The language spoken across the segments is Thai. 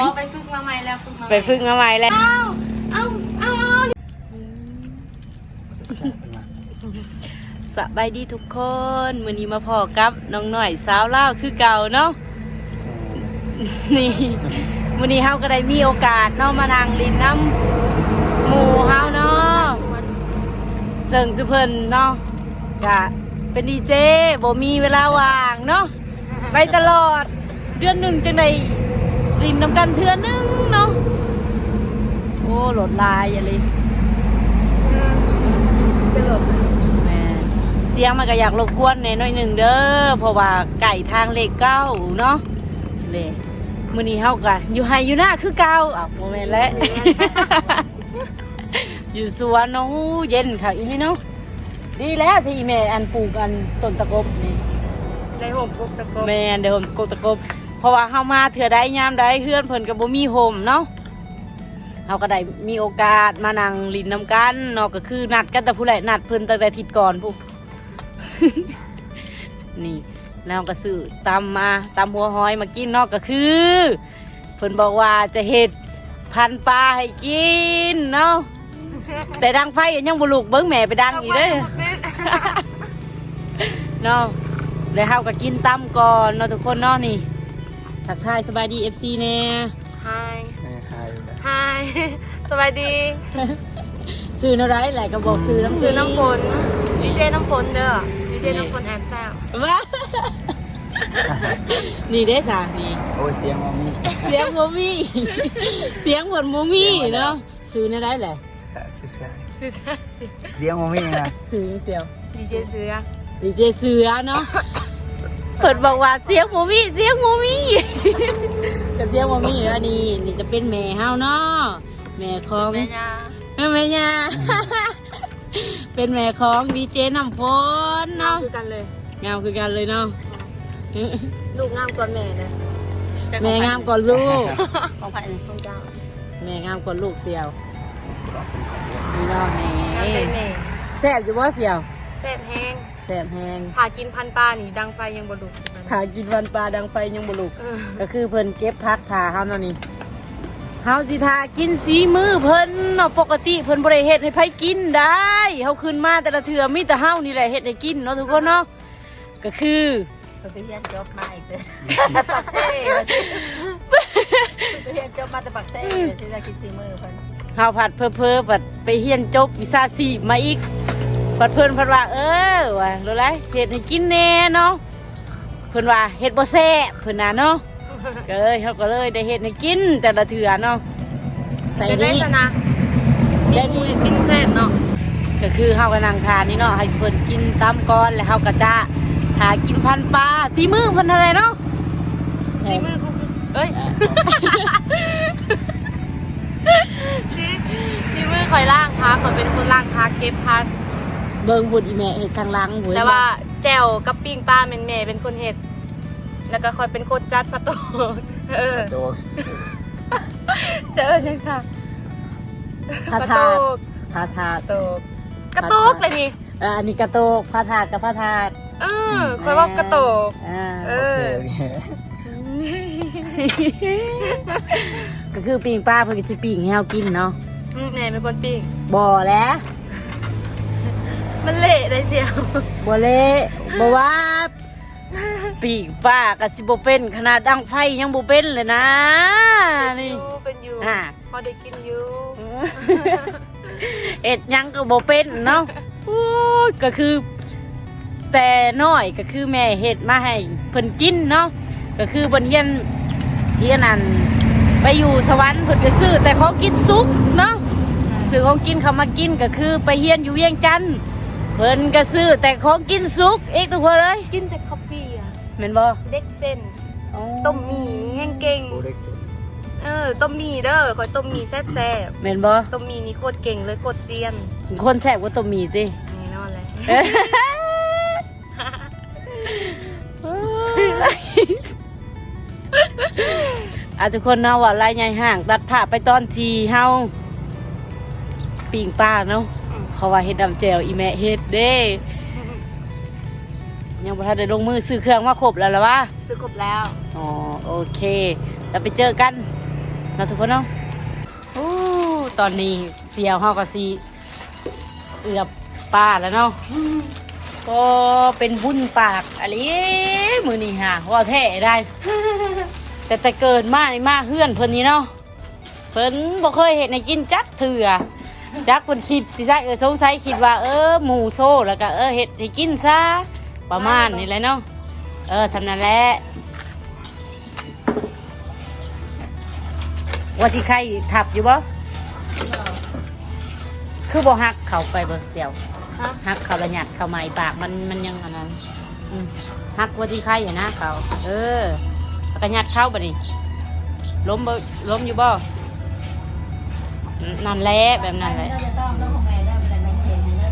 อ๋อไปฝึกมาใหม่แล้วฝึกมาใหม่ไปฝึกมาใหม่แล้วเอ้าเอ้าเอ้าสบายดีทุกคนมื้อนี้มาพอกับน้องหน่อยสาวเล่าวคือเก่าเนาะนี่มื้อนี้เฮาก็ได้มีโอกาสเนาะมานั่งลินน้ำหมู่เฮาเนาะเสิ่งจุเพิ่นเนาะก็เป็นดีเจบ่มีเวลาว่างเนาะไปตลอดเดือนหนึ่งจังได ลินน้ำกันเทื่อนึงเนาะโอ้โหลดลายอย่าเลยแม่เสียงมันก็อยากรบกวนในน้อยหนึ่งเด้อเพราะว่าไก่ทางเลขเก้าเนาะเลยมื้อนี้เฮากันอยู่ไฮอยู่หน้าคือเก่าอะโมเมนต์แล้วอยู่สวนเนาะอู้เย็นค่ะอีนี่เนาะดีแล้วที่อีแม่อันปลูกอันต้นตะกบนี่ในห่มกุกตะโกนแม่นเดี๋ยวผมกบตะกบ เพราะว่าเฮามาเถื่อใดยามใดเฮือนเพิ่นก็บ่มีโฮมเนาะเฮาก็ได้มีโอกาสมานั่งลินน้ำกันเนาะก็คือนัดกันแต่ผู้ใดนัดเพิ่นตั้งแต่ทิศก่อนผู้นี่แล้วก็ซื้อตำมาตำหัวหอยมากินเนอกก็คือเพิ่นบอกว่าจะเห็ดพันปลาให้กินเนาะแต่ดังไฟยังบุลุกเบิ้งแม่ไปดังอีกเด้อเนาะแล้วเฮาก็กินตำก่อนเนาะทุกคนเนาะนี่ ทักทายสบายดี FC แน่ไฮแม่คายอยู่นะไฮสบายดีซื้อเนาะไรแหละก็บอกซื้อน้ำซื้อน้ำฝนดีเจน้ำฝนเด้อดีเจน้ำฝนแอบแซวว่านี่เด้สานี่โอ้ยเสียงมันมีเสียงโมมี่เสียงเหมือนโมมี่เนาะซื้อในได้แหละซื้อเสียงซื้อเสียงมันมีนะซื้อเสียวดีเจเสือดีเจเสือเนาะ เปิดบอกว่าเสียงโมมี่เสียงโมมี่ก็เสียงโมมี่แล้วนี่นี่จะเป็นแม่เฮาเนาะแม่ของแม่ยาแม่แม่ย่าเป็นแม่ของดีเจน้ำฝนงามเนาะคือกันเลยงามคือกันเลยเนาะลูกงามกว่าแม่นะแม่งามก่อนลูกของใครของเจ้าแม่งามก่อนลูกเสียวนี่เนาะแหงามเป็นม่แม่แซ่บอยู่บ่เสียว แซ่บแห้งแซ่บแฮงพากินพันปลานี่ดังไฟยังบ่ดุถ้ากินวันปลาดังไฟยังบ่ลุก เออก็คือเพิ่นเก็บพักทาเฮาเนาะนี่เฮาสิทากินสีมือเพิ่นเนาะปกติเพิ่นบ่ได้เฮ็ดให้ไผกินได้เฮาขึ้นมาแต่ละเทื่อมีแต่เฮานี่แหละเฮ็ดให้กินเนาะทุกคนเนาะก็คือไปเรียนจบมาอีกเลยปักเซ่ไปเรียนจบมาแต่ปักเซ่ที่จะกินซีมือเพิ่นเฮาผัดเพอเพอๆบัดไปเฮียนจบวิชาสีมาอีก บัดเพิ่นเพิ่นว่าเออว่ารู้ไรเฮ็ดให้กินแน่เนาะเพิ่นว่าเฮ็ดบ่แซ่บเพิ่นน่ะเนาะก็เลยเฮาก็เลยได้เฮ็ดให้กินแต่ละเทื่อเนาะแต่จะได้นี้ชนะกินมูกินแซ่บเนาะก็คือเฮาก็นั่งทานนี่เนาะให้เพิ่นกินตามก่อนแล้วเฮาก็จะหากินพันปลาสีมือเพิ่นเท่าไหร่เนาะซีมือกูเอ้ยซีซีมือคอยล่างพักคอยเป็นคนล่างพักเก็บพัก เบิ่งบุญอีแม่เฮ็ดทางหลังบุญแต่ว่าแจ่วกับปิ้งปลาแม่นแม่เป็นคนเฮ็ด แล้วก็คอยเป็นคนจัดประตูเออโตเจอจังค่ะพระประธาตูตุพระธาตุกระโตกกระโตกเลยนี่เอ่ออันนี้กระโตกพระธาตุกับพระธาตุเออคอยว่ากระโตกอ่าเอโออ เคโอเคก็คือปิงป้าเพิ่นก็สิปิงให้เฮากินเนาะอืมแม่เป็นคนปิ้งบ่แล้ว มันเละได้เสียวบ่เละบ่ว่าปิงป้าก็สิบ่เป็นขนาดดังไฟยังบ่เป็นเลยนะนี่อยู่เป็นอยู่อ่าพอได้กินอยู่เอ็ดหยังก็บ่เป็นเนาะโอ้ยก็คือ แต่น้อยก็คือแม่เฮ็ดมาให้เพิ่นกินเนาะก็คือเพิ่นเฮียนเฮียนอันไปอยู่สวรรค์เพิ่นก็ซื้อแต่ของกินสุกเนาะซื้อของกินเขามากินก็คือไปเฮียนอยู่เวียงจันทน์ เพิ่นก็ซื้อแต่ของกินสุกเอกทุกคนเลยกินแต่คอฟฟี่อะแม่นบ่เด็กเส้นอ๋อต้มหมี่นี่แห้งเก่งโบเด็กสุดเออต้มหมี่เด้อคอยต้มหมี่แซ่บแม่นบ่ๆต้มหมี่นี่โคตรเก่งเลยโคตรเซียนคนแซ่บกว่าต้มหมี่สิแน่นอนเลยอาทุกคนเนาะว่าลายใหญ่ห่าง ตัดผ้าไปตอนทีเฮาปิ่งป้าเนาะ เพราะว่าเฮ็ดดำแจวอีแม่เฮ็ดเด้ยังบ่ทันได้ลงมือซื้อเครื่องมาครบแล้วล่ะวะซื้อครบแล้วอ๋อโอเคแล้วไปเจอกันนาะทุกคนเนาะโอ้ตอนนี้เสียวเฮาก็สิเอือบป้าแล้วเนาะก็เป็นบุญปากอะไรมือนี่ฮะว่าแท้ได้ แต่แต่เกิดมานี่มาเฮือนเพิ่นนี่เนาะเพิ่นบ่เคยเห็นให้กินจักเถื่อ จักเพิ่นคิดสิใช่เออสงสัยคิดว่าเออหมูโซ่แล้วก็เออเฮ็ดให้กินซะประมาณนี้แหละเนาะเออสำนั้นแหละว่าที่ใครทับอยู่บ่คือบ่ฮักเข้าไปเบิ่เจียวฮะฮักเข้าระหยัดเข้าไม้ปากมันมันยังอันนั้นอืมฮักว่าที่ใครอย่านะเขาเออแล้วก็ยัดเข้าบ่นี่ล้มบ่ล้มอยู่บ่ นั่นแหละแบบนั้นแหละ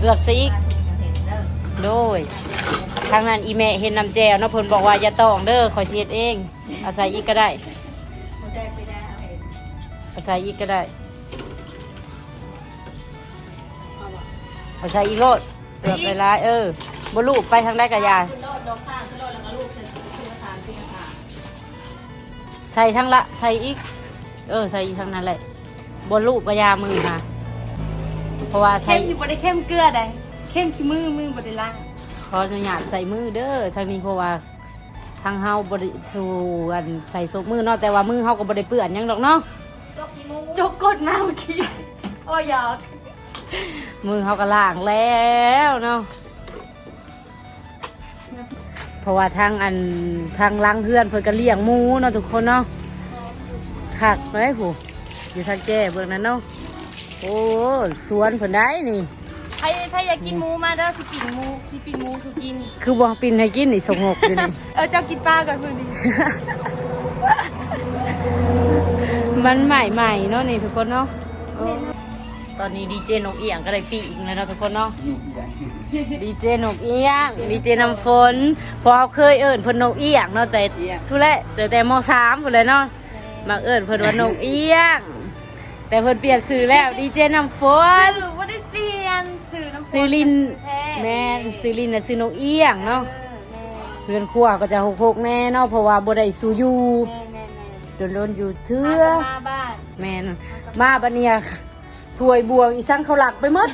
เกือบสิกโดยทางนั้นอีแม่เห็นน้ำแจวนะเพิ่นบอกว่าอย่าต้องเด้อคอยเสียดเอง อาศัยอีกก็ได้ อาศัยอีกก็ได้ อาศัยอีกโลดเกือบไปร้ายเออบ่ลูกไปทางได้กะยาใส่ทั้งละใส่อีก เออใส่อีกทั้งนั้นแหละ บนลูกกระยามือค่ะ เพราะว่าใส่เข้มอยู่บ่ได้เข้มเกลือใดเข้มขี้มือมือบ่ได้ล้างขออนุญาตใส่มือเด้อทางนี้เพราะว่าทางเฮาบริสูอันใส่ซบมือเนาะแต่ว่ามือเฮาก็บริเปื้อนหยังดอกเนาะจกกดมาเมื่อกี้โอ้ยอกมือเฮาก็ล้างแล้วเนาะเพราะว่าทางอันทางล้างเพื่อนเพิ่นก็เลี้ยงหมูเนาะทุกคนเนาะคักเลยผู้ อยู่ทางแก้เบื้องนั้นเนาะโอ้สวนเพิ่นได้นี่ใครใครอยากกินหมูมาเด้อสิปิ่งหมูสิปิ่งหมูสิกินคือบ่ปินให้กินนี่สงบอยู่นี่ เออเจ้ากินปลาก่อนเพื่อนดิมันใหม่ๆเนาะนี่ทุกคนเนาะเออตอนนี้ดีเจนกเอียงก็ได้ปีอีกแล้วเนาะทุกคนเนาะหนุกใหญ่ดีเจนกเอียงดีเจน้ำฝนเพอเคยเอิญเพิ่นนกเอียงเนาะแต่ทุเรศแต่แต่มสามหมดเลยเนาะมาเอิญเพิ่นว่านกเอียง แต่เพิ่นเปลี่ยนชื่อแล้วดีเจน้ำฝนสื่อว่าได้เปลี่ยนสื่อน้ำฝซื้อลินแท้แม่นซื้อลินน่ะซื้อนกเอียงเนาะเออเพื่อนครัวก็จะหกๆแน่เนาะเพราะว่าบ่ได้สู่อยู่แม่แม่แม่แม่โดนๆอยู่เทื่มาอกันมาบ้านแม่นมาบัดเนี่ยถ้วยบวงอีสังเขาหลักไปหมด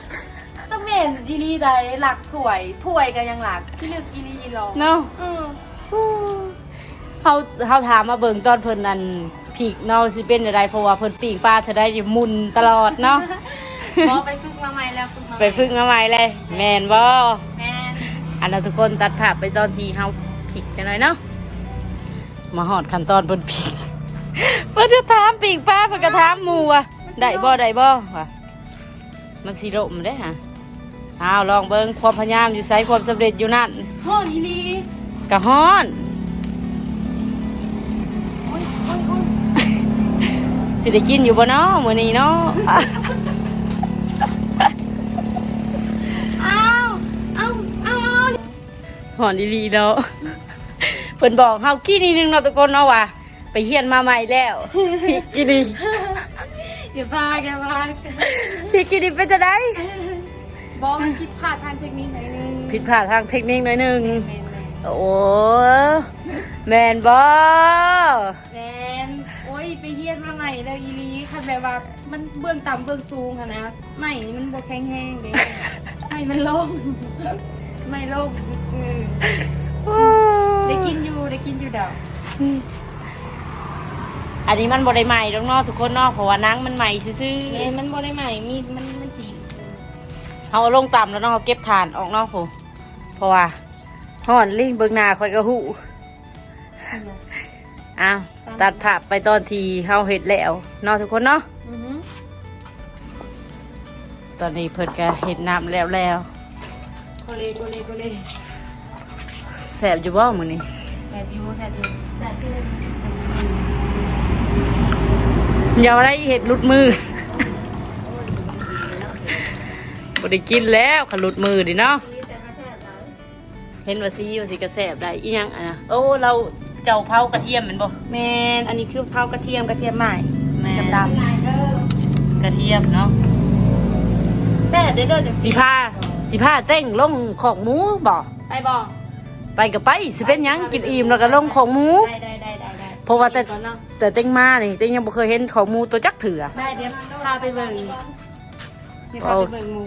ต้องเห็นอีลีใดหลักถ้วยถ้วยกันยังหลักพี่ลึกอีลีอีรองเนาะอืมเขาเขาถามมาเบิ่งตอนเพิ่นนั่น ผีกเนาะสิเป็นอะไรเพราะว่าเพิ่นปีกปลาเธอได้อยู่มุนตลอดเนาะ พอไปฝึกมาใหม่แล้วฝึกมาใหม่ไปฝึกมาใหม่เลย แม่นบ่แม่นอันนั้นทุกคนตัดภาพไปตอนที่เฮาผิกจังหน่อยเนาะมาหอดขั้นตอนเพิ่นผิกเพิ่นจะถามปีกปลาเพิ่นก็ถามหมู่ว่าได้บ่ได้บ่ว่ามันสิล่มเด้ฮะอ้าวลองเบิ่งความพยายามอยู่ไสความสำเร็จอยู่นั่น พ่ออีลีก็ฮ้อน สิได้กินอยู่บ่เนาะมื้อนี้เนาะอ้าวอ้าวอ้าวหอนดีๆเนาะเพิ่นบอกเฮากี้นิดนึงเนาะทุกคนเนาะว่าไปเฮียนมาใหม่แล้วพี่กินีอย่าพาอย่าพาพี่กินีเป็นจะได้บอกมันคิดพลาดทางเทคนิคหน่อยนึงผิดพลาดทางเทคนิคหน่อยหนึงแม่นแม่นโอ้แมนบ่แมนโอ้ ยไปเฮียนมาใหม่แล้วอีลีคันแบบว่ามันเบื้องต่ำเบื้องสูงค่ะนะไม่นี่มันบกแข็งแห้งเด้ไม่มันโล่งไม่โล่งคือได้กินอยู่ได้กินอยู่เดาอันนี้มันบ่ได้ใหม่ดอกเนาะทุกคนเนาะเพราะว่าหนังมันใหม่ซื่อแม่มันบ่ได้ใหม่มีดมันมันจีๆเฮาเอาลงต่ำแล้วเนาะเฮาเก็บฐานออกเนาะโหเพราะว่าฮ้อนลิงเบิ่งหน้าข่อยก็ฮู้ อ้าวตัดภาพไปตอนที่เฮาเฮ็ดแล้วเนาะทุกคนเนาะอือหือตอนนี้เพิ่นก็เห็ดน้ำแล้วแล้วโกเลโกเลโกเลแสบอยู่บ่มื้อนี้แซ่บอยู่แซ่บอยู่แซ่บอยู่อย่ามาได้เห็ดหลุดมือบ่ได้กินแล้วขลุดมือดิเนาะซีแซ่บมาแซ่บแล้วเห็นว่าซีว่าสิกระแสบได้อีหยังอะนะโอ้เรา เจ้าเผากระเทียมแมันบ่แมนอันนี้คือเผากระเทียมกระเทียมใหม่แม่ดำกระเทียมเนาะๆแซ่บเด้อเด้อจังสีผ้าสีผ้าเต้งลงของหมูบ่ไปบ่ไปก็ไปสิเป็นหยังกินอิ่มแล้วก็ลงของหมู ได้ได้ได้ได้ได้เพราะว่าแต่ ก่อนเนาะแต่เต็งมานี่เต็งยังบ่เคยเห็นของหมูตัวจักเถื่อ ได้เดี๋ยวพาไปเบิ่งเดี๋ยวพาไปเบิ่งหมู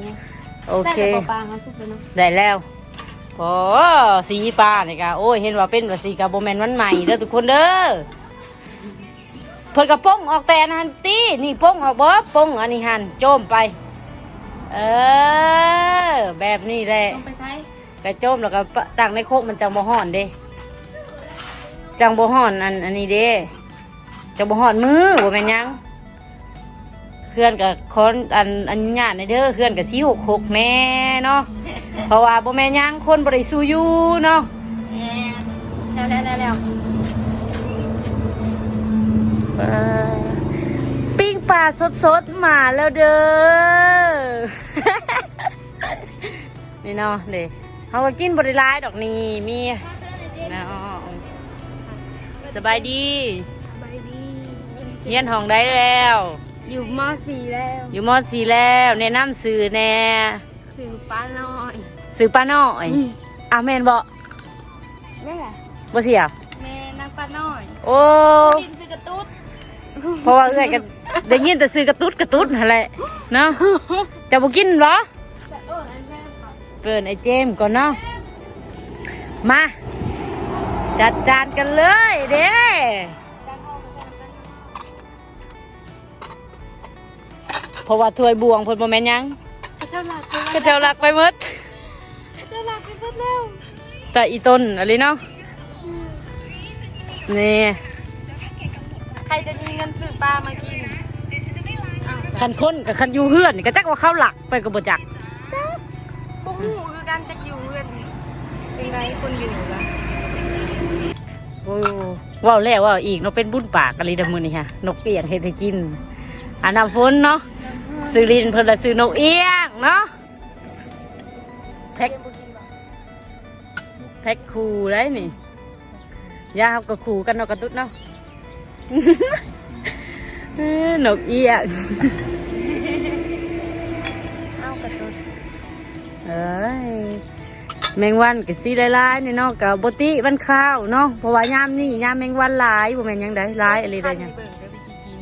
โอเคได้แต่ปลาๆมาสุกเลยเนาะได้แล้ว โอ้สีปลาเนี่ยกะโอ้ยเห็นว่าเป็นว่าสีกะโบแมนวันใหม่เด้อทุกคนเด้อเพิ่นกระป้องออกแต่อันหันตีนี่ป้องออกบ่ป้องอันนี้หันโจมไป เออ แบบนี้แหละต้องไปใช้กระโจมแล้วก็ปะตั้งในโคกมันจังบ่ฮ้อนเด้จังบ่ฮ้อนอันอันนี้เด้จังบ่ฮ้อนมือบ่แม่นหยังเพื่อนกับคนอันอันญาติในเด้อเพื่อนกับสีหกหกแน่เนาะ เพราะว่าบ่แม่นหยังคนบ่ได้สู้อยู่เนาะแล้วแล้วแล้วแล้วเอ่อปิ้งปลาสดๆมาแล้วเด้อ นี่เนาะเด้เฮาก็กินบ่ได้หลายดอกนี่มีเนาะสบายดีไปดีเรียนห้องได้แล้ว อยู่ม .4 แล้ว อยู่มอสีแล้วแนะนำสื่อแน่ถึงป้าน้อย สื่อป้าน้อยอะแม่นบ่นี่แหละบ่เสียแม่นางป้าน้อยโอ้กินซื้อกระตุ้ดเพราะว่าเอื้อยก็ได้ยินแต่ซื้อกระตุ้ดกระตุ้ดนั่นแหละเนาะจะบ่กินบ่แต่เอออันแม่ค่ะเปิดไอ้เจมส์ก่อนเนาะมา จัดจานกันเลยเด้การห้องมันเป็นเพราะว่าถ้วยบวงเพิ่นบ่แม่นหยังพระเจ้าหลักไปก็เจ้ารักไปหมด แล้วแต่อีต้นอะไรเนาะนี่ใครจะมีเงินซื้อปลามากินอ้าวคันคนกับคันอยู่เฮือนนี่ก็จักว่าเข้าหลักไปก็บ่จักปุ๊หูคือการจะอยู่เงินเป็นไรคนอยู่ละโอ้ว้าวแล้วว้าวอีกเนาะเป็นบุญปากอะไรเดอมื้อนี่ฮะนกเอียงเฮ็ดให้กินอันน้ำฝนเนาะซื้อลินเพิ่นละซื้อนกเอียงเนาะแพ็คแพ็คคูได้นี่ยาเฮาก็คูกันเนาะกระตุ้ดเนาะเอ้อนกเอียงเอากระตุ้นเอ้ยแมงวันกับสีหลายๆนี่เนาะกับบติวันข้าวเนาะเพราะว่ายามนี่ยามแมงวันหลายบ่แม่นหยังได้หลายอะไรได้หยังเบิ่งเดี๋ยวไปกิน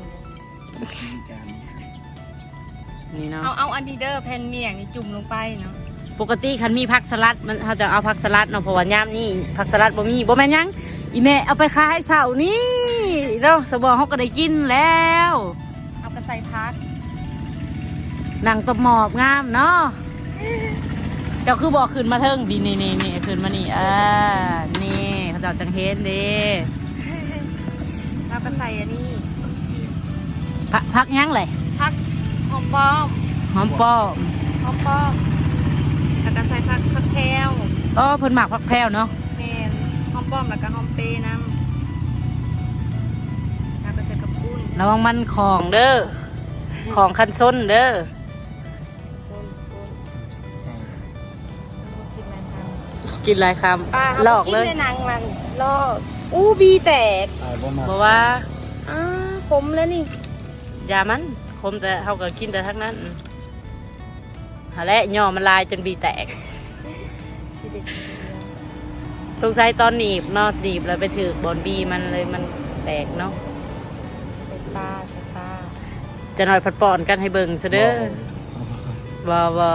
นี่เนาะเอาเอาอันดีเดอร์แผ่นเมี่ยงนี่จุ่มลงไปเนาะ ปกติคันมีผักสลัดมันเขาจะเอาผักสลัดเนาะเพราะว่ายามนี่ผักสลัดบ่มีบ่แม่นหยังอีแม่เอาไปขายเสาร์นี้เนาะสบอเฮาก็ได้กินแล้วเอากระใส่พักนางตบหมอบงามเนาะเจ้าคือบอกขึ้นมาเทิงดีนี่นี่นี่ขึ้นมานี่อ่านี่เขาเจ้าจังเห็นเด้เอากระใส่อันนี้พักพักหยังเลยพักหอมป้อมหอมป้อมหอมป้อมแล้ว ก็ใส่พักพักแพรวอ๋อเพิ่นหมักพักแพรวเนาะแมนหอมป้อมแล้วก็หอมเปรย์น้ำแล้วก็ใส่กระปุ้นระวังมันของเด้อของคันส้นเด้อปุ้นปุ้นกินอะไรทำกินหลายคป้าำลอกเลยกินในหนังมันลอกอู้บีแตกตายบ่มาบอกว่าอ้าคมแล้วนี่ ยามันคมแต่เขาก็กินแต่ทั้งนั้น หาและย่อมันลายจนบีแตก สงสัยตอนหนีบเนาะหนีบแล้วไปถือบอนบีมันเลยมันแตกเนาะใส่ตาใส่ตาจะหน่อยพัดปอนกันให้เบิ่งซะเด้อบอบอ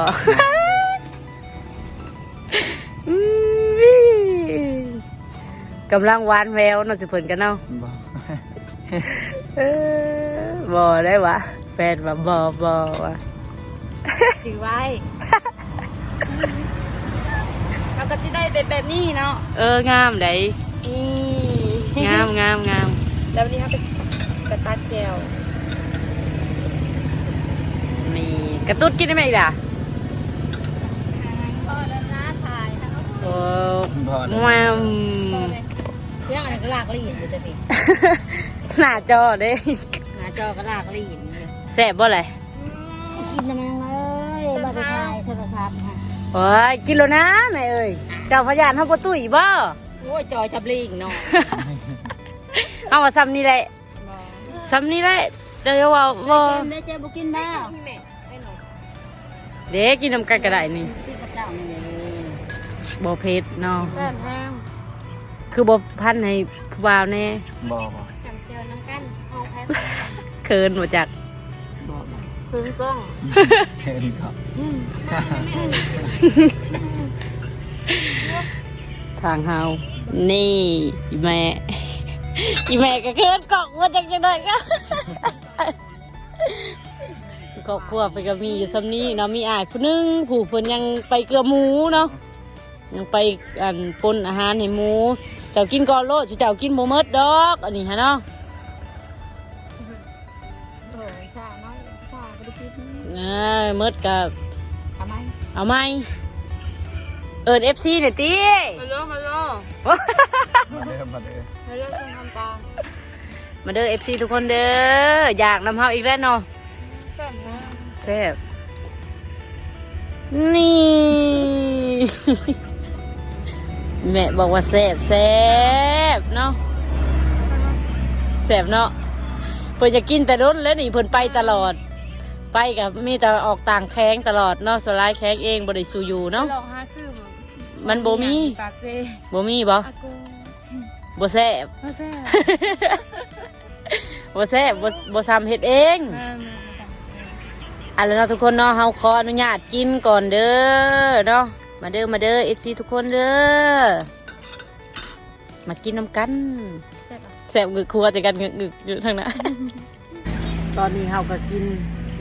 กำลังหวานแววเนาะสิเพิ่นกันเนาะบ่เออบอได้วะแฟนว่าบอบอวะ จือไว้ เราก็จะได้เป็นแบบนี้เนาะ เอองามไดนี่งามงามงามแล้ววันนี้เขาไปกระตัดแก้วมีกระตุ้ดกินได้ไหมอีกล่ะก็แล้วนะถ่ายทั้งโอ้บ่ได้แววเครื่องอะไรก็ลากลีดอยู่แต่พี่หน้าจอเด้หน้าจอก็ลากลีดนี่แซ่บบ่เลยกินทำไมเลยบัตรไทยโท รศัพท์ค่ะโอ้ยกินแล้วนะแม่เอ้ยเจ้าพยานเฮาบ่ตุ้ยบ่โอ้ยจอยจับลิงเนาะเอาว่าซ้ำนี่แหละซ้ำนี่แหละเดี๋ยวว่าบ่ได้เจ๊บุกินบ้าแม่ไอ้หนูเด็กกินน้ำกันก็ได้นี่ที่กระเจ้านี่เลยบ่เผ็ดเนาะแซ่บแห้งคือบ่พันให้ผู้บ่าวแน่บ่บ่เคินมาจาก คืนกล้องเห็นครับทางเฮา นี่อีแม่ อีแม่ก็เคินกอกมาจากจังไดก็ครอบครัวไปก็มีอยู่ซ้ำนี้เนาะมีอายผู้หนึงผู้เพิ่นยังไปเกลือหมูเนาะยังไปอันปนอาหารให้หมู เจ้ากินก่อนโลดสิเจ้ากินบ่หมดดอก อันนี้ฮะเนาะ กินอ่าหมดกับทำไมเอาไหมเอิญเอฟซีเนี่ยตีมาโลมาโลมาเดิมมาเดิมมาโลต้องทำปลามาเด้อเอฟซีทุกคนเด้ออยากนำเฮาอีกแล้วเนาะแซ่บนะแซ่บนี่ แม่บอกว่าแซ่บแซ่บเนาะแซ่บเนาะเพิ่นจะกินแต่รถแล้วนี่เพิ่นไปตลอด ไปกับมีแต่ออกต่างแข้งตลอดเนาะสลายแข้งเองบ่ได้สู่อยู่เนาะลองหาซื้อมันบ่มีปากเซ่บ่มีบ่อากูบ่แซ่บมาแซ่บบ่แซ่บบ่บ่ซ้ำเฮ็ดเองมาอันแล้วเนาะทุกคนเนาะเฮาขออนุญาตกินก่อนเด้อเนาะมาเด้อมาเด้อ FC ทุกคนเด้อมากินน้ำกันแซ่บอะแซ่บกึกครัวจะกันกึกกึกอยู่ทางนั้นตอนนี้เฮาก็กิน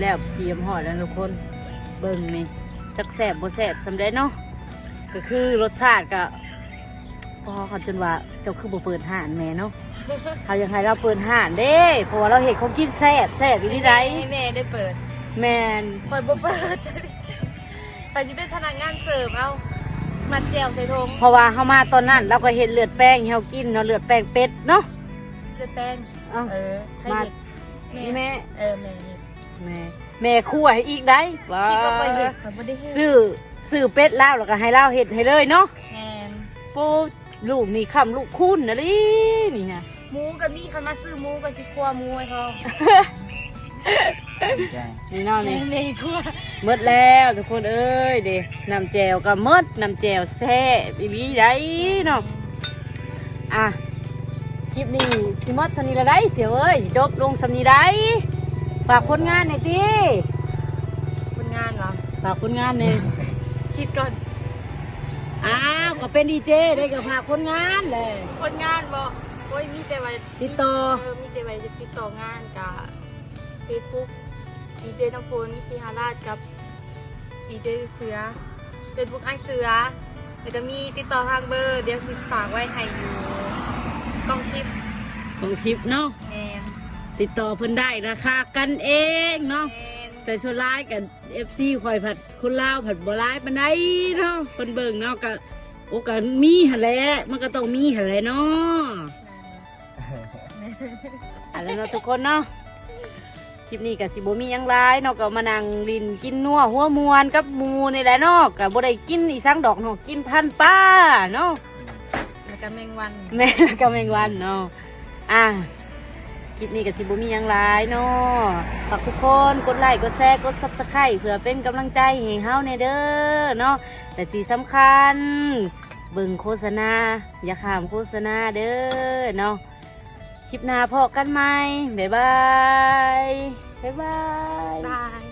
แล้วเตรียมห่อแล้วทุกคนเบิ่งนี่จักแซ่บบ่แซ่บสำเร็จเนาะก็คือรสชาติก็พอเขาจนว่าเจ้าคือบ่เปิดห้านแม่เนาะเขาอยากให้เราเปิดห้านเด้เพราะว่าเราเห็นเขากินแซ่บแซ่บอยู่ที่ใดให้แม่ได้เปิด แมนเปิดบ่เปิดจะได้ไปจะเป็นพนักงานเสิร์ฟเอามัดแจวใส่ถุงเพราะว่าเขามาตอนนั้นเราก็เห็นเลือดแป้งให้เขากินเนาะเลือดแป้งเป็ดเนาะจะแป้งเอ้าเออให้มาเด็กนี่แม่เออแม่นี่ แม่แม่คั่วให้อีกได้ว้าคิดว่าไปเห็ดเขาไม่ได้เห็ดซื้อซื้อเป็ดแล้วแล้วก็ให้เราเห็ดให้เลยเนาะแมนโป้ลูกนี่คำลูกคุณนะลินี่ฮะหมูกับมีคันมาซื้อหมูกับสิคั่วหมูให้เขาใช่นี่เนาะแม่นี่แม่คั่วหมดแล้วทุกคนเอ้ยเด้น้ำแจวก็หมดน้ำแจวแซ่บอีบีได้เนาะ อะ คลิปนี้สิหมดเท่านี้ละได้เสียวเอ้ยสิจบลงสำนีได้ ฝากผลงานหน่อยติคนงานเหรอ ฝากผลงานหน่อยคิดก่อน อ้าวก็เป็นดีเจได้กับฝากผลงานเลย คนงานบอกโอ้ยมีแต่ไว้ติดต่อเออมีแต่ไว้จะติดต่องานกับเฟซบุ๊กดีเจน้ำฝนสีหาราชกับดีเจเสือเฟซบุ๊กไอเสือแล้วก็มีติดต่อทางเบอร์ เดี๋ยวสิฝากไว้ให้อยู่กล้องคลิปของคลิปเนาะ แมน ติดต่อเพิ่นได้ราคากันเองเนาะแมนแต่ส่วนร้ายกับเอฟซีคอยผัดคนลาวผัดบ่ร้ายปานใดเนาะเพิ่นเบิ่งเนาะก็โอกาสมีหั่นแหละมันก็ต้องมีหั่นแหละเนาะอะไรเนาะทุกคนเนาะคลิปนี้กับสิบมีหยังไรเนาะก็มานั่งลินกินนัวหัวมวนกับหมูนี่แหละเนาะกับบ่ได้กินอีสังดอกเนาะกินพันป้าเนาะแล้วก็แมงวันแม่ก็แมงวันเนาะอะ คลิปนี้กับสิบมียังไรเนาะฝากทุกคนกดไลค์กดแชร์กดซับสไครต์เพื่อเป็นกำลังใจให้เฮาในเด้อเนาะแต่ที่สำคัญ เบิ่งโฆษณา อย่าขามโฆษณาเด้อเนาะคลิปหน้าพอกันไหมบ๊ายบาย บ๊ายบาย บาย